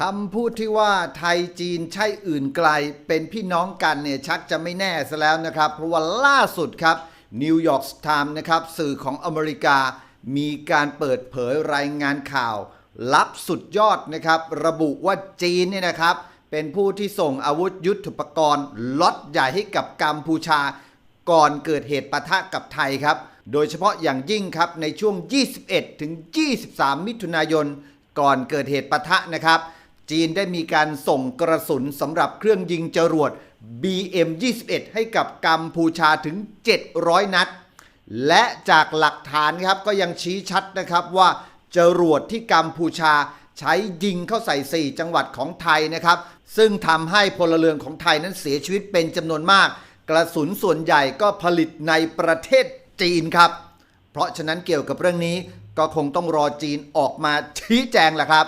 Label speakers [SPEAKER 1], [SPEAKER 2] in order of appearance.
[SPEAKER 1] คำพูดที่ว่าไทยจีนใช่อื่นไกล เป็นพี่น้องกันเนี่ยชักจะไม่แน่ซะแล้วนะครับ เพราะว่าล่าสุดครับนิวยอร์กไทม์นะครับสื่อของอเมริกา มีการเปิดเผยรายงานข่าว ลับสุดยอดนะครับ ระบุว่าจีนเนี่ยนะครับ เป็นผู้ที่ส่งอาวุธยุทโธปกรณ์ล็อตใหญ่ให้กับกัมพูชา ก่อนเกิดเหตุปะทะกับไทยครับ โดยเฉพาะอย่างยิ่งครับในช่วง 21ถึง23 มิถุนายน ก่อนเกิดเหตุปะทะนะครับ จีนได้มีการส่งกระสุนสำหรับเครื่องยิงจรวด BM21 ให้กับกัมพูชาถึง 700 นัด และจากหลักฐานครับก็ยังชี้ชัดนะครับว่าจรวดที่กัมพูชาใช้ยิงเข้าใส่ 4 จังหวัดของไทยนะครับ ซึ่งทำให้พลเรือนของไทยนั้นเสียชีวิตเป็นจำนวนมาก กระสุนส่วนใหญ่ก็ผลิตในประเทศจีนครับ เพราะฉะนั้นเกี่ยวกับเรื่องนี้ก็คงต้องรอจีนออกมาชี้แจงแหละครับ